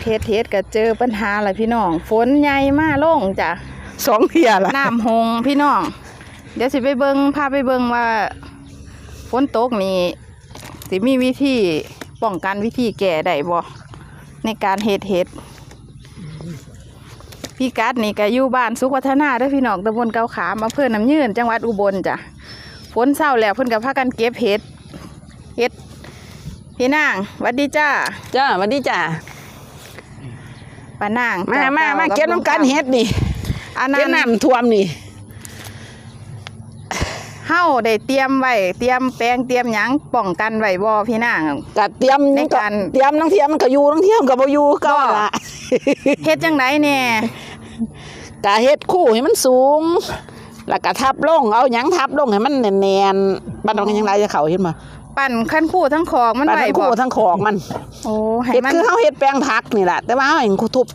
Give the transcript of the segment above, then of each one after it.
เทศเทศก็เจอปัญหาแหละพี่น้อง ฝนใหญ่มาลงจ้ะสองเที่ยละน้ำหงพี่น้อง เดี๋ยวสิไปเบิงพาไปเบิงว่าฝนตกนี่สิมีวิธีป้องกันวิธีแก้ได้บ่ในการเฮ็ดเฮ็ดพี่กัดนี่ก็อยู่บ้านสุขวัฒนาเด้อพี่น้องตำบลเกาขามอำเภอน้ำยืนจังหวัดอุบลจ้ะฝนเศร้าแล้วเพิ่นก็พากันเก็บเฮ็ดเฮ็ด พี่นางหวัดดีจ้าจ้าสวัสดีจ้าป้านางมาจ้มามาบเก็บน้ำกันเฮ็ดนี่อันเก็นั้บนน้ำท่วมนี่ เฮาได้เตรียมไว้เตรียมแปลงเตรียมหยังป้องกันไว้บ่พี่นางก็เตรียมในการ เตรียมน้ำเทียมมันก็อยู่น้ำเทียมก็บ่อยู่ก็บ่ละเฮ็ดจังไดแน่กะเฮ็ดคู่ให้มันสูง แล้วก็ทับลงเอาหยังทับลงให้มันแน่นๆบัดมันยังไรจะเข้าเห็นบ่ ปั่นขั้นคู่ทั้งขอกมันบัดไว้ทั้งบ่คู่ทั้งขอกมันโอ้ให้เฮ็ดมันคือเฮาเฮ็ดแปลงผักนี่แหละแต่ว่าเฮาเห็นทุบ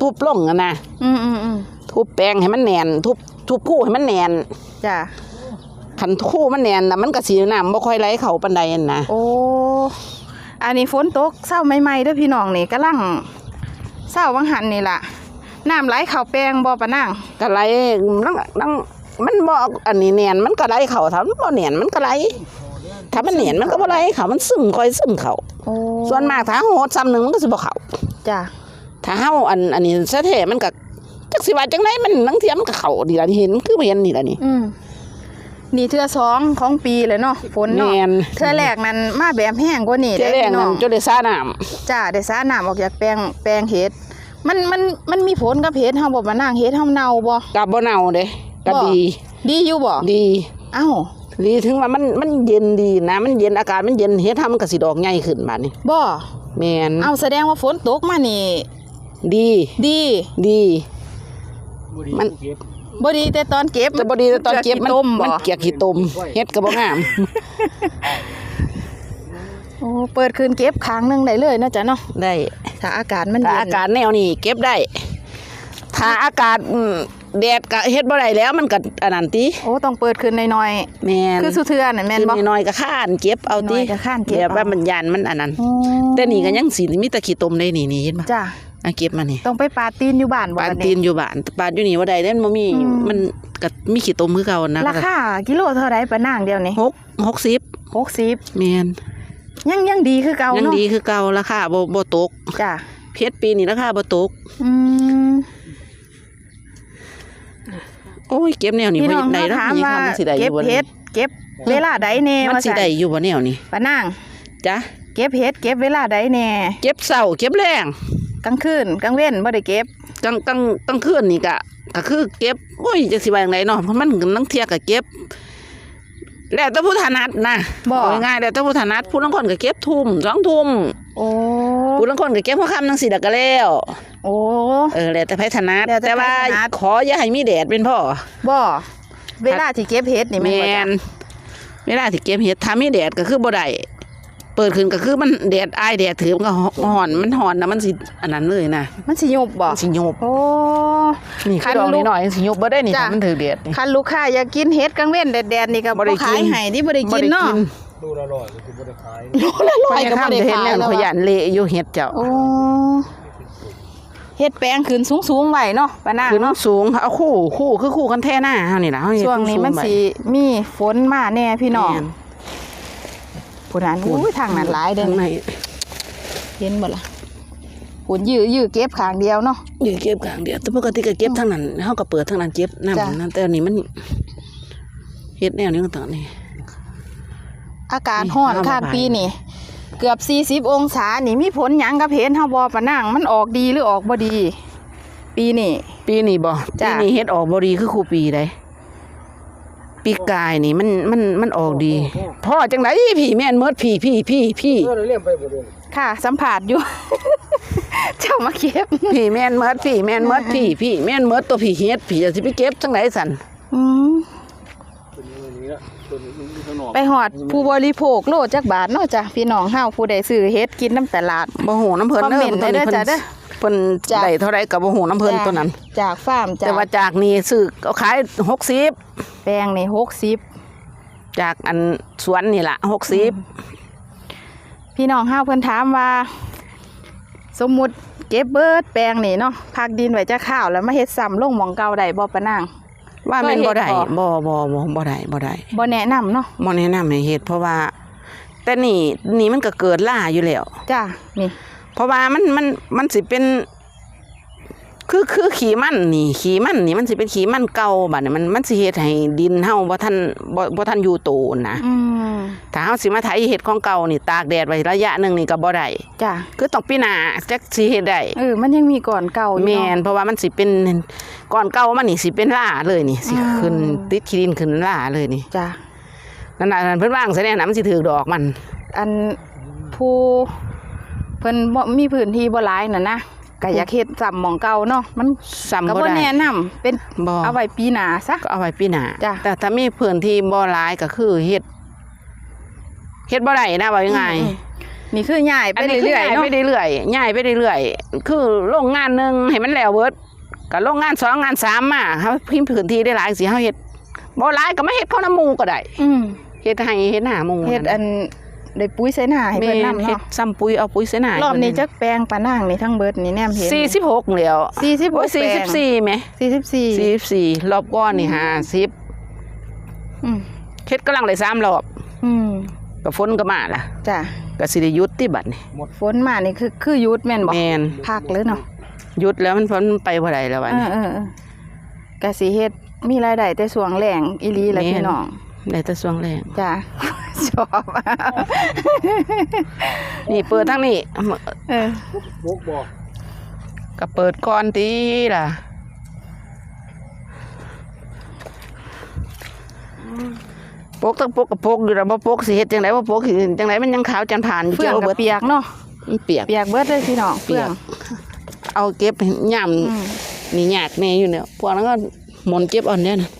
ทุบลงอะนะอืมอืมอืมทุบแปลงให้มันแน่นทุบทุบคู่ให้มันแน่นจ้ะคันคู่มันแน่นน่ะมันก็สิน้ำบ่ค่อยไหลเข้าปานใดนั่นนะโอ้อันนี้ฝนตกเศร้าใหม่ๆเด้อพี่น้องนี่กำลังเศร้าวังหันนี่ล่ะน้ำไหลเข้าแปลงบ่ปะนางก็ไหลนั่งนั่งมันบ่อันนี้แน่นมันก็ไหลเข้าถ้ามันบ่แน่นมันก็ไหล ถ้ามันแน่นมันก็บ่ไหลเข้ามันซึมค่อยซึมเข้าโอ้ส่วนมากถ้าโหดซ้ำหนึงมันก็สิบ่เข้าจ้ะถ้าเฮาอันอันนี้ซะแท้มันก็จักสิว่าจังไดมันนังเทียมมันก็เข้านี่ล่ะนี่เห็นคือเห็นนี่ล่ะนี่อืมนี่เทื่อสองของปีเลยเนาะฝนเนาะแม่นเทื่อแรกนั้นมาแบบแห้งกว่านี่เจ๊เด้แดงพี่น้นั่อนงจนได้ซาน้ำจ้าได้สาน้ำออกจากแปลงแปลงเห็ดมันมันมันมีผลกับเห็ดเฮาบ่มานางเห็ดเฮาเน่าบ่ก็บ่เน่าเด้ก็บ่ดี ดีอยู่บ่ดี เอ้า ดีถึงว่ามันมันเย็นดีนะ มันเย็นอากาศมันเย็นเฮ็ดทำมันก็สิดอกใหญ่ขึ้นบาดนี้บ่แม่นเอาแสดงว่าฝนตกมานี่ ดี ดีดี มัน บ่ดีแต่ตอนเก็บแต่บ่ดีแต่ตอนเก็บมันต้มบ่มันเกียกขี้ตมเฮ็ดก็บ่งาม โอ้เปิดคืนเก็บครั้งหนึงได้เลยเนาะจ้ะเนาะได้ถ้าอากาศมันถ้าเย็น อากาศแนวนี้เก็บได้ ถ้าอากาศอืม แดดก็เฮ็ดบ่ได้แล้วมันก็อันนั้นติโอ้ต้องเปิดคืนน้อยแม่นๆคือสุเทือน่ะแม่นบ่ขึ้น้อยๆก็ค้านเก็บเอาติน้อยๆก็ค้านเก็บแบบว่าเอามัมันยานมันอันนั้นโอ้แต่นี่ก็ยังสิมีแต่ขี้ตมได้นี่นี่เห็นบ่จ้ะอะเก็บมานี่ต้องไปปาตีนอยู่บ้านบ่ปานบัดตีนอยู่บ้านปานอยู่นี่ว่าใดเด้มันบ่มีอืมมันก็มีขี้ตมคือเก่านะราคากิโลเท่าไรปะนางเดียวนี่หกหกสิบ60แม่นยังยังดีคือเก่ายังเนาะดีคือเก่าราคาบ่บ่ตกจ้ะเพชรปีนี้ราคาบ่ตกอืม โอ้ยเก็บแนวนี้พี่บ่น้องได้เขาแล้วถามยังว่าทำมันสิได้อเก็บยู่บ่เห็ดเก็บเวลาใดแน่มันว่าสิซั่นได้อยู่บ่แนวนี้ปะนางจ้ะเก็บเห็ดเก็บเวลาใดแน่เก็บเช้าเก็บแรงกลางคืนกลางเว้นบ่ได้เก็บกลางกลางกลางคืนนี่ก็ก็คือเก็บโอ้ยจังสิว่าจังไดเนาะเพราะมันนังเที่ยก็เก็บ แล้วแต่ผู้ถนัดนะบ่ เอาง่ายๆแล้วแต่ผู้ถนัดผู้ลางคนก็เก็บทุ่มสองทุ่มโอ้ผู้ลางคนก็เก็บหัวค่ำจังซี่แล้วก็แล้วโอ้ เออแล้วแต่ไผถนัดแล้วแต่แต่ไผว่าถนัด ขออย่าให้มีแดดเป็นพ่อบ่เวลาที่เก็บเห็ดนี่แมแม่นบ่จ๊ะนเวลาที่เก็บเห็ดถ้ามีแดดก็คือบ่ได้ เปิดขึ้นก็คือมันแดดอายแดดถือมันก็ห่อนมันห่อนนะมันสิอันนั้นเลยนะมันสิยุบบ่มันสิโยบโอ้นี่คัคือนดอกลูกน้อยๆสิโยบบ่ได้นี่จ้ะถ้ามันถือแดดนี่คันลูกค้าอยากกินเห็ดกลางเว้นแดดๆนี่ก็บ่ได้บ่ขายกินให้ที่บ่ได้กินเนาะดูละร้อยก็คือบ่ได้ขายโลละร้ข้ออยยก็ก็บ่บ่ได้ได้เห็นขายแล้วแล้วขอยอะยันเละอยู่เห็ดเจ้าโอ้เฮ็ดแปลงขึ้นสูงๆไว้เนาะปะนางคือน้อเนาะงสูงเอาคู่คู่คือคู่กันแท่หน้าเฮานี่ล่ะเฮาเฮ็ดช่วงนี้มันสูๆไสิมีฝนมาแน่พี่น้องแม่น ผู้นั้นอุ้ยทางนั้นหลายเด้อทางไหนเห็นบ่ล่ะผลยื้อยื้อเก็บข้างเดียวเนาะอยู่เก็บกลางเดียวแต่ปกติก็เก็บทางนั้นเฮาก็เปิดทางนั้นเก็บน้ำจ้ะนั้นแต่อันนี้มันเฮ็ดแนวนี้ก็ตอนนี้อากาศนี่ร้อนเอามาข้างบายปีนี่เกือบ40องศานี่มีผลหยังกับเห็นเฮาบ่ปะนางมันออกดีหรือออกบ่ดี ปีนี้ปีนี้บ่จ้ะปีนี้เฮ็ดออกบ่ดีคือคู่ปีใด ปีกายนี่มันมันมันออกดี พ่อจังไดพี่แม่นเมิดพี่พี่พี่พี่เออเลี้ยงไปบ่ได้ค่ะ สัมผัสอยู่ เจ้ามาเก็บพี่แม่นเมิดพี่แม่นเมิดพี่พี่แม่นเมิดตัวพี่เฮ็ดพี่จะสิไปเก็บจังไดสั่นอืมตัวนี้ตัวนี้ละตัวนี้มันมีข้างนอกไปหอดผู้บริโภคโลจักบาทเนาะจ้ะพี่น้องเฮาผู้ใดซื้อเฮ็ดกินน้ำตลาดบ่ฮู้น้ำเพิ่นคอมเด้เมอนต์ตัวนี้ได้เด้อเพิ่นจ้ะเด้อ เพิ่นจ้ะ ได้เท่าไรก็บ่ฮู้น้ำเพิ่นจ้ะตัวนั้น จากฟาร์มจาแต่กว่าจากนี้ซื้อเอาขาย60แปลงนี่หกสิบ จากอันสวนนี่ล่ะ60พี่น้องเฮาเพิ่นถามว่า สมมุติเก็บเบิดแปลงนี่เนาะพักดินไว้จะข้าวแล้วมาเฮ็ดซ้ำลงหมองเก่าได้บ่ปะนาง ว่าแม่นบ่ได้เคยเฮ็ดบ่ บ่บ่บ่บ่ได้บ่ได้บ่แนะนำเนาะบ่แนะนำให้เฮ็ดเพราะว่า แต่นี่นี่มันก็เกิดล่าอยู่แล้ว จ้านี่ เพราะว่ามันมันมันสิเป็น คือคือขี้มันนี่ขี้มันนี่มันสิเป็นขี้มันเก่าบัดนี้มันมันสิเฮ็ดให้ดินเฮาบ่ทันบ่บ่ทันอยู่โตนะอืมถ้าเฮาสิมาไถเฮ็ดของเก่านี่ตากแดดไว้ระยะหนึงนี่ก็บ่ได้จ้าคือต้องปีหน้าจักสิเฮ็ดได้เออมันยังมีก่อนเก่าอยู่แม่นเนาะเพราะว่ามันสิเป็นก่อนเก่ามันนี่สิเป็นล่าเลยนี่สิอืมขึ้นติดขี้ดินขึ้นล่าเลยนี่จ้านั่นน่ะเพิ่นวางซะแน่นะมันสิถือดอกมัน อันผู้เพิ่นบ่มีพื้นที่บ่หลายน่ะนะก็อยากเฮ็ดซ้ำหมองเก่าเนาะมันซ้ำก็บ่บ่ได้ แนะนำเป็นบ่ เอาไว้ปีหน้าซะ ก็เอาไว้ปีหน้าจ้ะ แต่ถ้ามีพื้นที่บ่หลายก็คือเฮ็ดเฮ็ดบ่ได้นะว่ายังไงอืมนี่คือย้ายไปอันนี้คือเรื่อยย้ายๆเนาะไปเรื่อยๆย้ายไปเรื่อยๆคือโรงงานหนึงให้มันแล้วเบิดก็โรงงานสองงานสามมาเฮาพิมพ์พื้นที่ได้หลายสิเฮาเฮ็ดบ่หลายก็มาเฮ็ดเข้าน้ำหมู่ก็ได้อืมเฮ็ดให้เฮ็ดหน้าหมู่เฮ็ดอัน ได้ปุ๋ยใส่หน้าให้แม่เพิ่นนนำเฮ็ดเนาะซ้ำปุ๋ยเอาปุ๋ยใส่หน้ารอบนี้จักแปลงปะนางนี่ทั้งเบิดนี่แนมเห็น46แล้วสี่สิบโอ้ยแปลง44แหมสี่สิบสี่44รอบก่อนนี่50อืมเฮ็ดกำลังได้สามรอบอืมก็ฝนก็มาล่ะจ้ะก็สิได้หยุดติบัดนี่ฝนมานี่คือคือหยุดแม่นบ่แม่นพักเลยเนาะหยุดแล้วมันพ้นไปบ่ได้แล้ววันเออเออเออก็สิเฮ็ดมีรายได้แต่ช่วงแรงอีหลีแหละแม่นพี่น้องได้แต่ช่วงแรกจ้ะ ชอบนี่เปิดทั้งนี้เออพกบ่ก็เปิดก่อนตีล่ะปกตั้งปกกับปกอยู่แล้วบ่ปกสิเฮ็ดจังไดบ่ปกสิจังไดมันยังขาวจันผ่านอยู่เฟื่องเจ้ากัเบิบดเปียกเนาะมันเปียกเปียกเบิดเลยพี่น้องเปีเฟื่ยอกงเอาเก็บย่ํอืมนี่ยากแน่อยู่เนี่ยพวกนั้นก็หมนเก็บเอ่อนเนี่ยนะ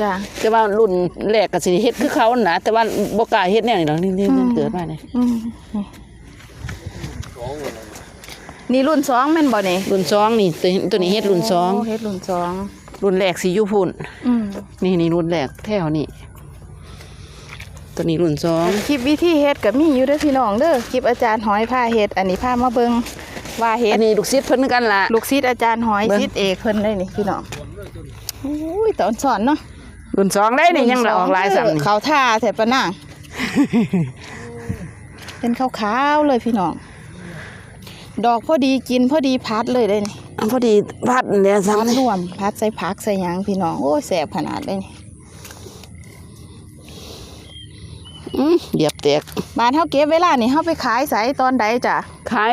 จ้ะแต่ว่ารุ่นแรกก็สิเฮ็ดคือเขาน่ะแต่ว่าบ่กล้าเฮ็ดแนวนี้ดอกนี่นี่เกิดมานี่อืมนี่สองอะไรนี่รุ่นสองแม่นบ่นี่รุ่นสองนี่ตัวตัวนี้เฮ็ดรุ่นสองโเฮ็ดรุ่นสองรุ่นแรกสิอยู่พุ่นอืมนี่นี่รุ่นแรกแถวนี่ตัวนี้รุ่นสองคลิปวิธีเฮ็ดก็มีอยู่เด้อพี่น้องเด้อคลิปอาจารย์หอยผ้าเฮ็ดอันนี้ผ้ามาเบิ่งว่าเฮ็อัดนนี้ลูกศิษย์เพิ่นกันล่ะลูกศิษย์อาจารย์หอยเบิ่งศิษย์เอกเพิ่นเลยนี่พี่น้องอุ้ยตอนสอนเนาะ รุ่นสองได้นี่ยังละออกหลายซ้ํนี่เขาท่าแถบปะนางเป็นขาวๆเลยพี่น้อง ดอกพอดีกินพอดีพัดเลยได้นี่พอดีพัดเนี่ยพัซ้ำดนี่รวมพัดใส่ผักใส่หยังพี่น้องโอ้ยแสบขนาดเลยนี่อืมเหยียบแตกบ้านเฮาเก็บเวลานี่เฮาไปขายใส่ตอนใดจ้ะขาย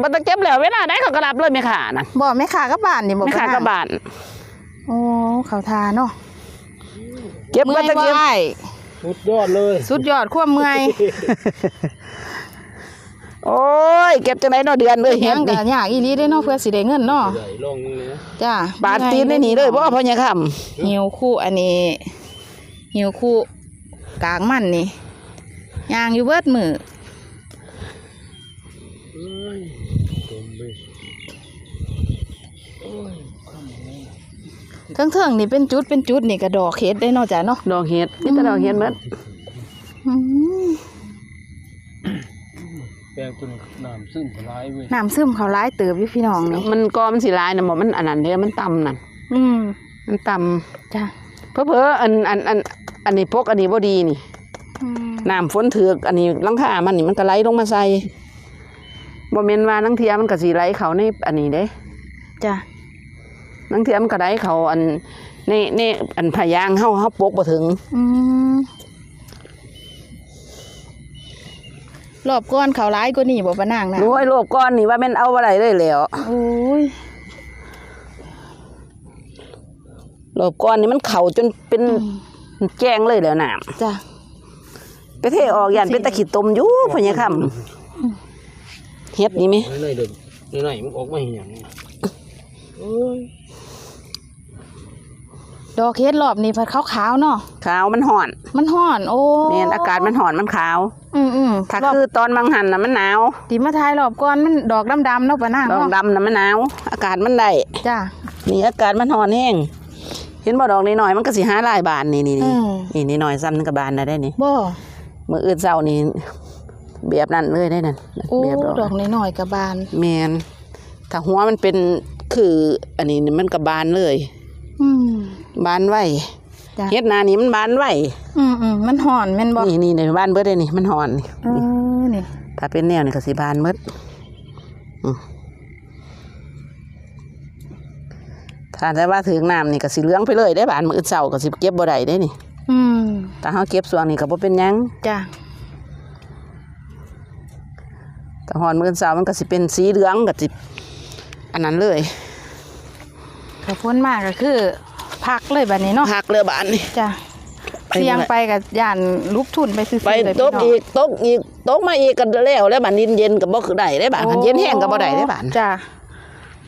บ่ต้องเก็บแล้วเวลาใดเขาก็รับเลยแม่ค้านั่นบ่แม่ค้ากับบ้านนี่บ่แม่ค้าปะนงกับบ้าน โอ้เขาทาเนาะเก็บเมื่บ่อยต้องบ่เก็บอ้ายสุดยอดเลย สุดยอดความเมื่อยโอ้ยเก็บจังได๋เนาะเดือนเลยเฮ็ยัดงนี่ก็ยากอีหลีเด้เนาะเพื่อสิได้เงินเนาะใหญ่ลองเลยนะจ้าบาดตีนได้หนีเลยบ่พ่อใหญ่ค่ำหิวคู่อันนี้หิวคู่กลางมันนี่ย่างอยู่เบิดมือเอ้ย เต็มเลยเทิงๆนี่เป็นจุดเป็นจุดนี่ก็ดอกเฮ็ดได้เนาะจ้ะเนาะดอกเห็ดมีแต่ดอกเห็ดหมดอืมแปลงตัวนี้น้ำซึมสลายเว้ยน้ำซึมเขาร้ายเติบอยู่พี่น้องนี่มันก็มันสิหลายน่ะบ่มันอันนั้นเด้มันต่ำนั่นอืมมันต่ำจ้ะเพ้อๆอันอันอันอันนี้พกอันนี้บ่ดีนี่อืมน้ำฝนเถือกอันนี้หลังคามันนี่มันก็ไหลลงมาใส่บ่แม่นว่านังเทียมันก็สิไหลเข้าในอันนี้เด้ จ้ะ นังเทียมันก็ไหลเข้าอันในในอันพยางเฮาเฮาปกบ่ถึง อืมรอบก้อนเขาร้ายกว่านี่บ่ปะนางนะโอ้ยโลกก้อนนี่ว่าแม่นเอาบ่ได้เลยแหล้วโอ้ยโลกก้อนนี่มันเข้าจนเป็นแจ้งเลยแล้วน้ำจ้ะไปเทออกยันเป็นตะขิดตมอยู่พ่อใหญ่ค่ำเฮ็ดนี่ไหมในในเด็กในในมันออกมาอย่างนี้เอ้ย ดอกเฮ็ดรอบนี้พัดขาวๆเนาะขาวมันห่อนมันฮ้อน โอ้แม่นอากาศมันห่อนมันขาว อืมอืมถ้ารอบคือตอนบางหันน่ะมันหนาวที่มาทายรอบก่อนมันดอกดำๆเนาะปะนางดอกเนาะดำน่ะมันหนาว อากาศมันได้จ้ะนี่อากาศมันห่อนแห้งเห็นบ่ดอกน้อยๆมันก็สิหาหลายบานนี่นี่อืนี่ม นี่นี่น้อยซ้ำนึงกับบานได้ได้นี่บ่มื้ออื่นเช้านี่แบบนั้นเลยได้นั่นโอ้แบบดอกน้อยๆกับบาน แมนถ้าหัวมันเป็นคือ อันนี้นี่มันก็บานเลยอืม บานไว้จ้ะ เฮ็ดหนานี่มันบานไว้อืมอืมมันห่อนแม่นบ่นี่นี่ในบานเบิดเลยนี่มันหอนนี่เออนี่ถ้าเป็นแนวนี่ก็สิบานเบิดอืมถ้าแต่ว่าถึงน้ำนี่ก็สิเหลื้องไปเลยได้บานมือเช้าก็สิเก็บบ่ได้ได้นี่อืมถ้าเฮาเก็บส่วงนี่ก็บ่เป็นหยังจ้ะแต่หอนมือเช้ามันก็สิเป็นสีเหลืองก็สิอันนั้นเลย ถ้าพ้นมากก็คือ พักเลยบัดนี้เนาะหักเรือบานนี่จ้ะไปเสี่ยงบ่ได้ไปกับย่านลุกทุนไปซื้อๆไปเลยตพี่กน้องอีกตกอีกตกมาอีกก็แล้วแล้วบานเย็นๆก็บ่คือได้ได้บานคันเย็นแห้งก็บ่ได้ได้บานจ้ะ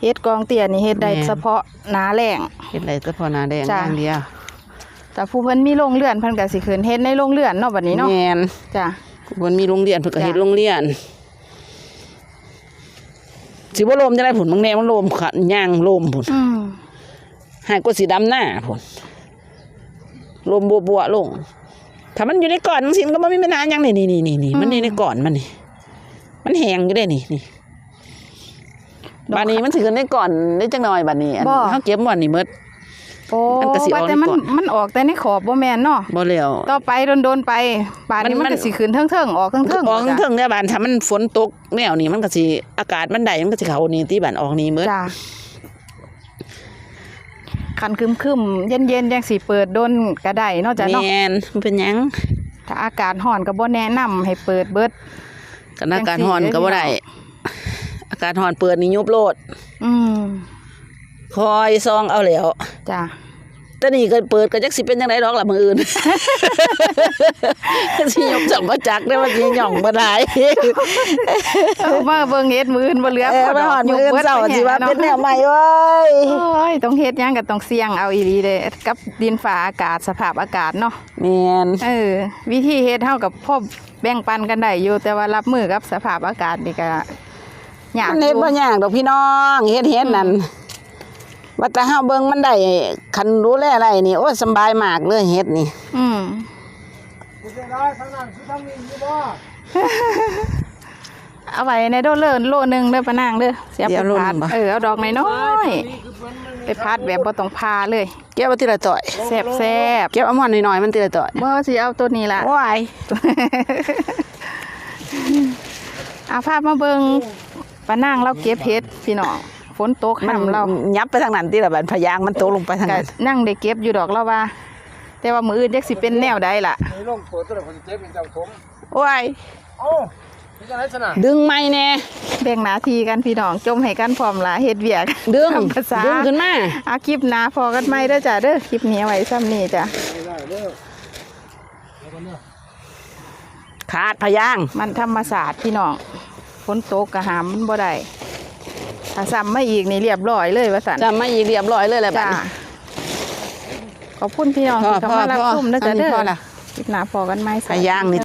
เฮ็ดกองเตี้ยนี่เฮ็ดได้แม่นเฉพาะหนาแรงเฮ็ดได้แต่พอหน้าแดงอจ้ะย่างเดียวแต่ผู้เพิ่นมีโรงเรือนเพิ่นก็สิขึ้นเฮ็ดในโรงเรือนเนาะบัดนี้เนาะแม่นจ้ะบนมีโรงเรียนเพิ่นก็จ้ะเฮ็ดโรงเรียนสิบ่ลมจังได๋พุ่นบางแนวมันลมขันย่างลมพุ่นอืม หากก็สิดำหน้าพุ่นลมบัวๆลง ถ้ามันอยู่ในก่อนจังซี่มันก็บ่มีปัญหาหยังนี่นี่นี่นี่มันอยู่ในก่อนมันนี่มันแห้งอยู่ได้นี่นี่บัดนี้มันสิขึ้นในก่อนได้จังหน่อยบัดนี้อันเฮาเก็บวันนี้หมด โอ้มันก็สิออกว่าแต่มันนี่ก่อน มันออกแต่ในขอบบ่แม่นเนาะบ่แล้ว ต่อไปโดนๆไปป่านนี้มัมันนก็สิขึ้นเทิงๆออกเทิงๆออกจ้ะเทิงเนี่ยบานถ้ามันฝนตกแนวนี้มันก็สิอากาศมันได้มันก็สิเข้านี่ที่บ้านออกนี่หมด จ้ะ คันคึมๆเย็นๆจังสิเปิดโดนก็ได้เนาะจ้ะเนาะแม่นมันเป็นหยังถ้าอากาศร้อนก็บ่แนะนำให้เปิดเบิดกันอากาศจังสิร้อนก็บ่ได้ได้พี่อากาศร้อนเปิดนี่ยุบโลด อืมคอยซองเอาแล้วจ้ะ แต่นี่ก็เปิดก็จักสิเป็นจังไดดอกล่ะมื้ออื่นสิยกจังบ่จักได้ว่าสิหย่องบ่ได้เอามาเบิ่งเฮ็ดมื้ออื่นบ่เหลือเออพมาหอนมื้ออื่นบิดเช้าไปสิว่าแห่เป็นแนเนาะวใหม่เว้ยโอ้ยต้องเฮ็ดหยังก็ต้องเสี่ยงเอาอีหลีเด้กับดินฟ้าอากาศสภาพอากาศเนาะแม่นเออวิธีเฮ็ดเฮากับพ่อแบ่งปันกันได้อยู่แต่ว่ารับมือกับสภาพอากาศนี่ก็ยากมันเฮ็ดอยู่บ่ยากดอกพี่น้องเฮ็ดเฮ็ดนั่น ว่าแต่เฮาเบิ่งมันได้คันดูแลอะไรนี่โอ้ยสำบายมากเลยเฮ็ดนี่ อืมกูจะได้ทางนั้นคือทางนี้อยู่บ่เอาไว้ในโดเลินโลนึงเด้อปะนางเด้อเสียบเดี๋ไปยวโลพัดนึงบ่ เออเอาดอกน้อยๆไปพัดแบบบ่ต้องพาเลยเก็บเอาทีละต่อยแซ่บแซ่บเก็บเอาหมอนน้อยๆมันทีละต่อยบ่สิเอาตัวนี้ล่ะโอ้ยเอาภาพมาเบิ่งปะนางเราเก็บเฮ็ดพี่น้อง ฝนตกมันห้ำเรายับไปทางนั้นที่ละบัดพยางมันตกลงไปทางก็นั้นนั่งได้เก็บอยู่ดอกแล้วว่า แต่ว่ามืออื่นจักสิเป็นแนวใดล่ะในลงตัวตัวละคนจะเจ็บเป็นเจ้าสมโอ้ยเอ้านี่จะไหนสนะดึงไม่แน่แบ่งหน้าที่กันพี่น้องจมให้กันพร้อมละเฮ็ดเวียกดึงตามภาษาดึงขึ้นมาอาคลิปหน้าพอกันไหมเด้อจ้ะเด้อคลิปนี้เอาไว้ซ้ำนี้จ้ะไม่ได้เด้อแล้วกันเด้อขาดพยาง มันธรรมศาสตร์พี่น้องฝนตกกะหามมันบ่ได้ ถ้าซ้ำมาอีกนี่เรียบร้อยเลยว่าสัน จำไม่อีกเรียบร้อยเลยแหละบัดจ้านี้ ขอบคุณพี่น้องพ่อที่เข้ามารับพ่อชมนะจ๊ะอันนี้เด้อพ่อล่ะคลิปหน้าพอกันไหมสพวัสดียางนี่